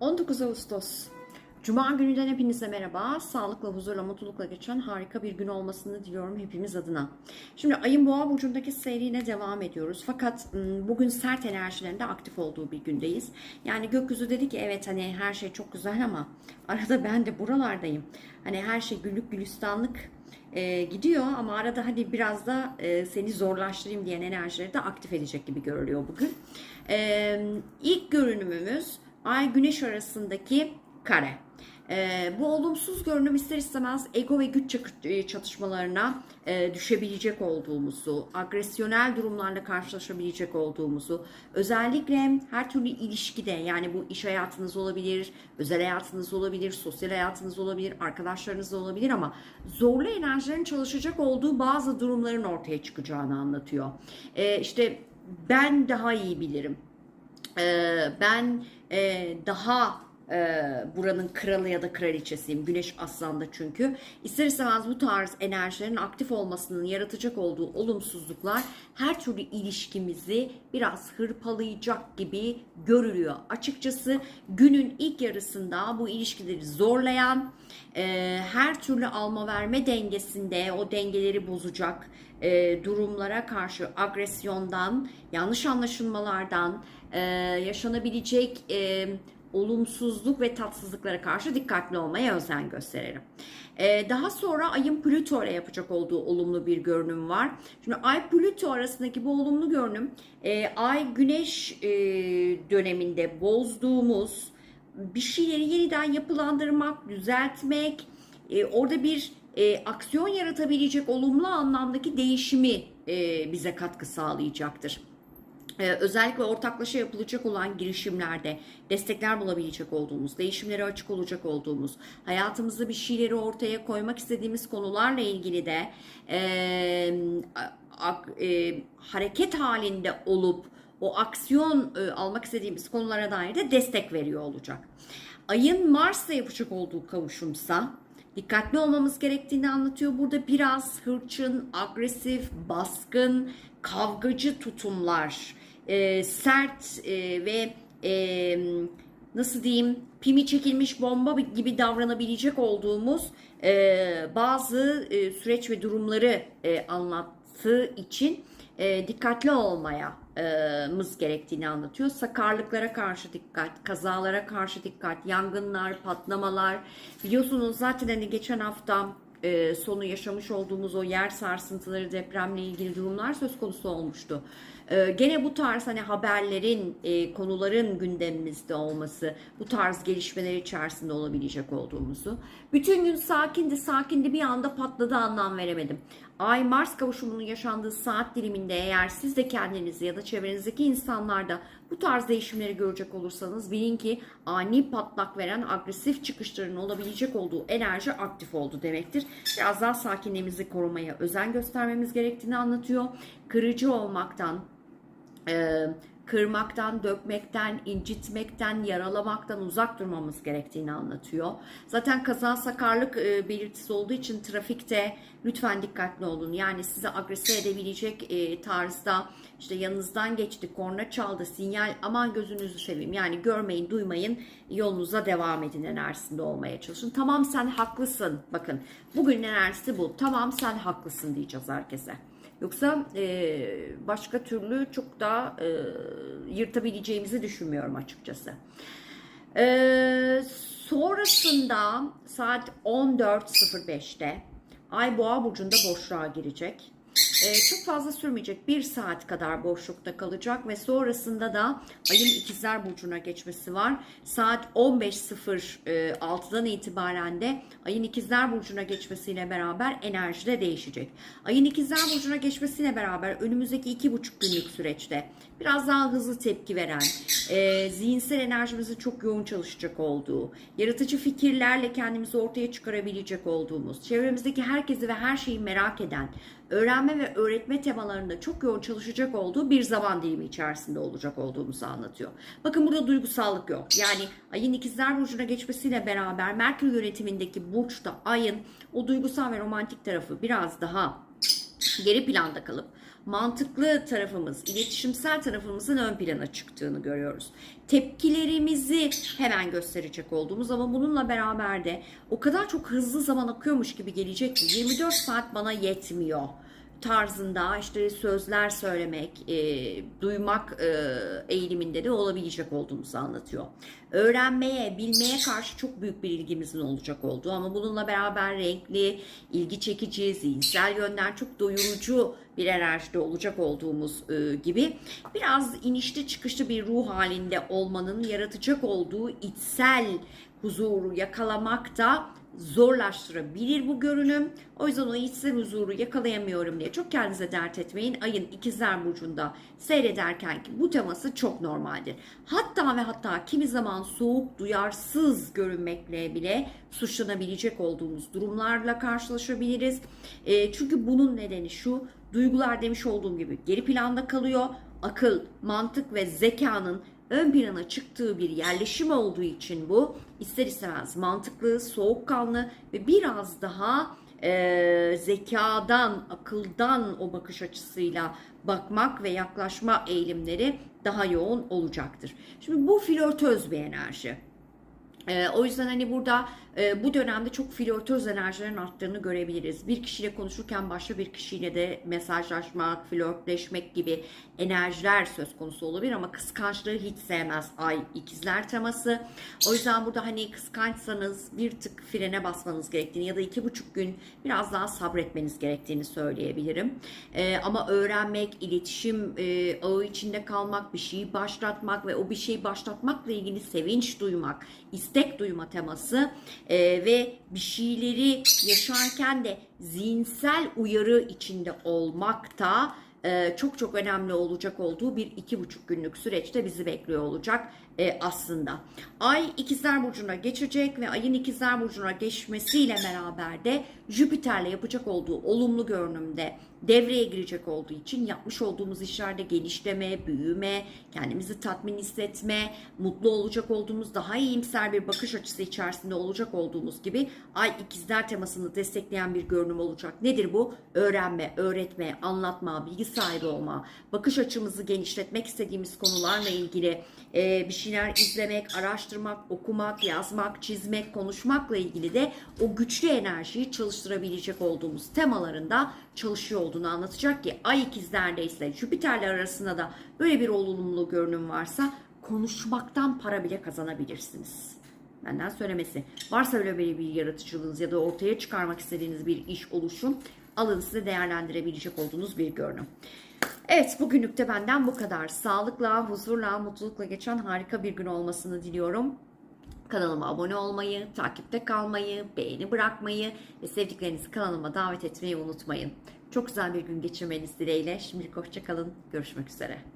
19 Ağustos Cuma gününden hepinize merhaba. Sağlıkla, huzurla, mutlulukla geçen harika bir gün olmasını diliyorum hepimiz adına. Şimdi ayın boğa burcundaki seyrine devam ediyoruz. Fakat ım, bugün sert enerjilerinde aktif olduğu bir gündeyiz. Yani gökyüzü dedi ki evet hani her şey çok güzel ama arada ben de buralardayım. Hani her şey güllük gülistanlık e, gidiyor ama arada hadi biraz da e, seni zorlaştırayım diyen enerjileri de aktif edecek gibi görülüyor bugün. E, ilk görünümümüz Ay Güneş arasındaki kare. Ee, bu olumsuz görünüm ister istemez ego ve güç e, çatışmalarına e, düşebilecek olduğumuzu, agresyonel durumlarla karşılaşabilecek olduğumuzu, özellikle her türlü ilişkide yani bu iş hayatınız olabilir, özel hayatınız olabilir, sosyal hayatınız olabilir, arkadaşlarınız da olabilir ama zorlu enerjilerin çalışacak olduğu bazı durumların ortaya çıkacağını anlatıyor. Ee, işte ben daha iyi bilirim. Ee, ben e, daha e, buranın kralı ya da kraliçesiyim. Güneş aslanda çünkü. İster istemez bu tarz enerjilerin aktif olmasının yaratacak olduğu olumsuzluklar her türlü ilişkimizi biraz hırpalayacak gibi görülüyor. Açıkçası günün ilk yarısında bu ilişkileri zorlayan, e, her türlü alma verme dengesinde o dengeleri bozacak e, durumlara karşı agresyondan, yanlış anlaşılmalardan, e, yaşanabilecek e, olumsuzluk ve tatsızlıklara karşı dikkatli olmaya özen gösterelim. Ee, daha sonra ayın Plüto ile yapacak olduğu olumlu bir görünüm var. Şimdi ay Plüto arasındaki bu olumlu görünüm e, ay güneş e, döneminde bozduğumuz bir şeyleri yeniden yapılandırmak, düzeltmek, e, orada bir e, aksiyon yaratabilecek olumlu anlamdaki değişimi e, bize katkı sağlayacaktır. Ee, özellikle ortaklaşa yapılacak olan girişimlerde destekler bulabilecek olduğumuz, değişimlere açık olacak olduğumuz, hayatımızda bir şeyleri ortaya koymak istediğimiz konularla ilgili de e, a- e, hareket halinde olup o aksiyon e, almak istediğimiz konulara dair de destek veriyor olacak. Ayın Mars'la yapacak olduğu kavuşumsa dikkatli olmamız gerektiğini anlatıyor. Burada biraz hırçın, agresif, baskın, kavgacı tutumlar, e, sert e, ve e, nasıl diyeyim pimi çekilmiş bomba gibi davranabilecek olduğumuz e, bazı e, süreç ve durumları e, anlattığı için e, dikkatli olmaya e, gerektiğini anlatıyor. Sakarlıklara karşı dikkat, kazalara karşı dikkat, yangınlar, patlamalar. Biliyorsunuz zaten hani geçen hafta e, sonu yaşamış olduğumuz o yer sarsıntıları, depremle ilgili durumlar söz konusu olmuştu. E, gene bu tarz hani haberlerin, e, konuların gündemimizde olması, bu tarz gelişmeler içerisinde olabilecek olduğumuzu. Bütün gün sakindi, sakindi bir anda patladı anlam veremedim. Ay Mars kavuşumunun yaşandığı saat diliminde eğer siz de kendinizi ya da çevrenizdeki insanlarda bu tarz değişimleri görecek olursanız bilin ki ani patlak veren agresif çıkışların olabilecek olduğu enerji aktif oldu demektir. Biraz daha sakinliğimizi korumaya özen göstermemiz gerektiğini anlatıyor. Kırıcı olmaktan, e, kırmaktan, dökmekten, incitmekten, yaralamaktan uzak durmamız gerektiğini anlatıyor. Zaten kaza sakarlık e, belirtisi olduğu için trafikte lütfen dikkatli olun. Yani sizi agrese edebilecek e, tarzda işte yanınızdan geçti, korna çaldı, sinyal aman gözünüzü seveyim. Yani görmeyin, duymayın, yolunuza devam edin enerjisinde olmaya çalışın. Tamam sen haklısın. Bakın bugün enerjisi bu. Tamam sen haklısın diyeceğiz herkese. Yoksa e, başka türlü çok daha e, yırtabileceğimizi düşünmüyorum açıkçası. E, sonrasında saat 14.05'te Ay Boğa burcunda boşluğa girecek. E, çok fazla sürmeyecek. Bir saat kadar boşlukta kalacak ve sonrasında da ayın ikizler burcuna geçmesi var. Saat 15.06'dan itibaren de ayın ikizler burcuna geçmesiyle beraber enerji de değişecek. Ayın ikizler burcuna geçmesiyle beraber önümüzdeki iki buçuk günlük süreçte biraz daha hızlı tepki veren, e, zihinsel enerjimizin çok yoğun çalışacak olduğu, yaratıcı fikirlerle kendimizi ortaya çıkarabilecek olduğumuz, çevremizdeki herkesi ve her şeyi merak eden, öğrenme ve öğretme temalarında çok yoğun çalışacak olduğu bir zaman dilimi içerisinde olacak olduğumuzu anlatıyor. Bakın burada duygusallık yok. Yani ayın ikizler burcuna geçmesiyle beraber Merkür yönetimindeki burçta ayın o duygusal ve romantik tarafı biraz daha geri planda kalıp mantıklı tarafımız, iletişimsel tarafımızın ön plana çıktığını görüyoruz. Tepkilerimizi hemen gösterecek olduğumuz ama bununla beraber de o kadar çok hızlı zaman akıyormuş gibi gelecek ki 24 saat bana yetmiyor tarzında işte sözler söylemek, e, duymak e, eğiliminde de olabilecek olduğumuzu anlatıyor. Öğrenmeye, bilmeye karşı çok büyük bir ilgimizin olacak olduğu ama bununla beraber renkli, ilgi çekici, zihinsel yönden çok doyurucu bir enerjide olacak olduğumuz e, gibi biraz inişli çıkışlı bir ruh halinde olmanın yaratacak olduğu içsel huzuru yakalamak da zorlaştırabilir bu görünüm. O yüzden o içsel huzuru yakalayamıyorum diye çok kendinize dert etmeyin. Ayın ikizler burcunda seyrederken ki bu teması çok normaldir. Hatta ve hatta kimi zaman soğuk, duyarsız görünmekle bile suçlanabilecek olduğumuz durumlarla karşılaşabiliriz. E, çünkü bunun nedeni şu, duygular demiş olduğum gibi geri planda kalıyor. Akıl, mantık ve zekanın ön plana çıktığı bir yerleşim olduğu için bu ister istemez mantıklı, soğukkanlı ve biraz daha e, zekadan, akıldan o bakış açısıyla bakmak ve yaklaşma eğilimleri daha yoğun olacaktır. Şimdi bu flörtöz bir enerji. Ee, o yüzden hani burada e, bu dönemde çok flörtöz enerjilerin arttığını görebiliriz. Bir kişiyle konuşurken başka bir kişiyle de mesajlaşmak, flörtleşmek gibi enerjiler söz konusu olabilir ama kıskançlığı hiç sevmez ay ikizler teması. O yüzden burada hani kıskançsanız bir tık frene basmanız gerektiğini ya da iki buçuk gün biraz daha sabretmeniz gerektiğini söyleyebilirim. Ee, ama öğrenmek, iletişim e, ağı içinde kalmak, bir şeyi başlatmak ve o bir şeyi başlatmakla ilgili sevinç duymak, istek duyma teması e, ve bir şeyleri yaşarken de zihinsel uyarı içinde olmak da çok çok önemli olacak olduğu bir iki buçuk günlük süreçte bizi bekliyor olacak e, aslında. Ay ikizler burcuna geçecek ve ayın ikizler burcuna geçmesiyle beraber de Jüpiter'le yapacak olduğu olumlu görünümde devreye girecek olduğu için yapmış olduğumuz işlerde genişleme, büyüme, kendimizi tatmin hissetme, mutlu olacak olduğumuz, daha iyimser bir bakış açısı içerisinde olacak olduğumuz gibi ay ikizler temasını destekleyen bir görünüm olacak. Nedir bu? Öğrenme, öğretme, anlatma, bilgi sahibi olma, bakış açımızı genişletmek istediğimiz konularla ilgili e, bir şeyler izlemek, araştırmak, okumak, yazmak, çizmek, konuşmakla ilgili de o güçlü enerjiyi çalıştırabilecek olduğumuz temalarında çalışıyor olduğunu anlatacak ki ay ikizlerde ise Jüpiter'le arasında da böyle bir olumlu görünüm varsa konuşmaktan para bile kazanabilirsiniz. Benden söylemesi. Varsa öyle bir, yaratıcılığınız ya da ortaya çıkarmak istediğiniz bir iş oluşum alın size değerlendirebilecek olduğunuz bir görünüm. Evet bugünlük de benden bu kadar. Sağlıkla, huzurla, mutlulukla geçen harika bir gün olmasını diliyorum. Kanalıma abone olmayı, takipte kalmayı, beğeni bırakmayı ve sevdiklerinizi kanalıma davet etmeyi unutmayın. Çok güzel bir gün geçirmeniz dileğiyle. Şimdilik hoşçakalın. Görüşmek üzere.